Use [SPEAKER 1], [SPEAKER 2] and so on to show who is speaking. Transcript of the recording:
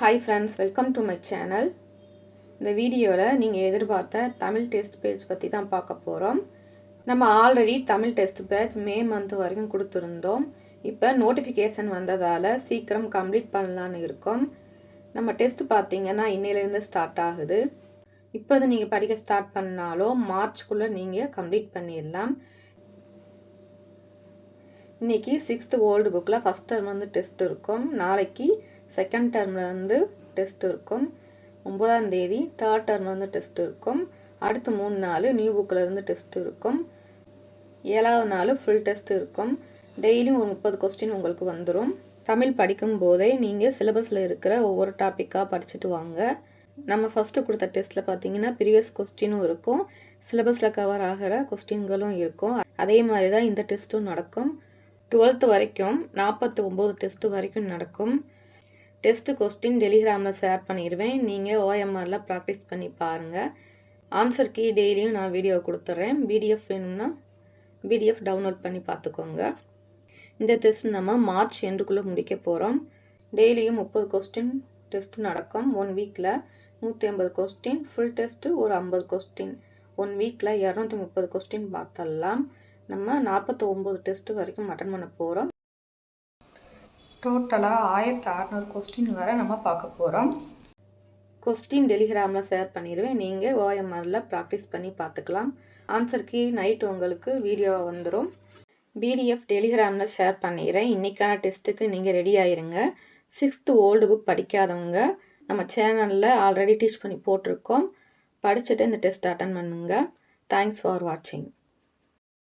[SPEAKER 1] Hi friends welcome to my channel இந்த வீடியோவில் நீங்கள் எதிர்பார்த்த தமிழ் டெஸ்ட் பேஜ் பற்றி தான் பார்க்க போகிறோம் நம்ம already Tamil test batch May month வரைக்கும் கொடுத்துருந்தோம். இப்போ நோட்டிஃபிகேஷன் வந்ததால் சீக்கிரம் கம்ப்ளீட் பண்ணலான்னு இருக்கோம். நம்ம டெஸ்ட் பார்த்தீங்கன்னா இன்னையிலேருந்து ஸ்டார்ட் ஆகுது. இப்போ அது நீங்கள் படிக்க ஸ்டார்ட் பண்ணாலும் மார்ச்குள்ளே நீங்கள் கம்ப்ளீட் பண்ணிடலாம். இன்றைக்கி சிக்ஸ்த்து ஓல்டு புக்கில் ஃபஸ்ட் டர்ம் வந்து டெஸ்ட் இருக்கும். நாளைக்கு செகண்ட் டேர்மில் வந்து டெஸ்ட் இருக்கும். ஒம்பதாம் தேதி தேர்ட் டேர்மில் வந்து டெஸ்ட் இருக்கும். அடுத்து மூணு நாள் நியூ புக்கில் இருந்து டெஸ்ட் இருக்கும். ஏழாவது நாள் ஃபுல் டெஸ்ட் இருக்கும். டெய்லியும் ஒரு முப்பது கொஸ்டின் உங்களுக்கு வந்துடும் தமிழ் படிக்கும் போதே நீங்கள் சிலபஸில் இருக்கிற ஒவ்வொரு டாப்பிக்காக படிச்சுட்டு வாங்க. நம்ம ஃபஸ்ட்டு கொடுத்த டெஸ்ட்டில் பார்த்தீங்கன்னா ப்ரீவியஸ் கொஸ்டினும் இருக்கும். சிலபஸில் கவர் ஆகிற கொஸ்டின்களும் இருக்கும். அதே மாதிரி தான் இந்த டெஸ்ட்டும் நடக்கும். டுவெல்த்து வரைக்கும் நாற்பத்தி ஒம்பது டெஸ்ட்டு வரைக்கும் நடக்கும். டெஸ்ட்டு கொஸ்டின் டெலிகிராமில் ஷேர் பண்ணிடுவேன். நீங்கள் ஓஎம்ஆரில் ப்ராக்டிஸ் பண்ணி பாருங்கள் ஆன்சர் கீ டெய்லியும் நான் வீடியோ கொடுத்துட்றேன். பிடிஎஃப் வேணும்னா பிடிஎஃப் டவுன்லோட் பண்ணி பார்த்துக்கோங்க. இந்த டெஸ்ட் நம்ம மார்ச் எண்டுக்குள்ளே முடிக்க போகிறோம் டெய்லியும் முப்பது கொஸ்டின் டெஸ்ட் நடக்கும். ஒன் வீக்கில் நூற்றி ஐம்பது கொஸ்டின். ஃபுல் டெஸ்ட்டு ஒரு ஐம்பது கொஸ்டின். ஒன் வீக்கில் இரநூத்தி முப்பது கொஸ்டின் பார்த்தரலாம் நம்ம நாற்பத்தி ஒம்பது டெஸ்ட்டு வரைக்கும் அட்டன் பண்ண போகிறோம் டோட்டலாக ஆயிரத்தி அறநூறு கொஸ்டின் வரை நம்ம பார்க்க போகிறோம் கொஸ்டின் டெலிகிராமில் ஷேர் பண்ணிடுவேன். நீங்கள் ஓஎம்ஆரில் ப்ராக்டிஸ் பண்ணி பார்த்துக்கலாம். ஆன்சருக்கு நைட் உங்களுக்கு வீடியோ வந்துடும் பிடிஎஃப் டெலிகிராமில் ஷேர் பண்ணிடுறேன். இன்றைக்கான டெஸ்ட்டுக்கு நீங்கள் ரெடி ஆயிருங்க. சிக்ஸ்த்து ஓல்டு புக் படிக்காதவங்க நம்ம சேனலில் ஆல்ரெடி டீச் பண்ணி போட்டிருக்கோம். படிச்சுட்டு இந்த டெஸ்ட் அட்டன் பண்ணுங்கள் தேங்க்ஸ் ஃபார் வாட்சிங்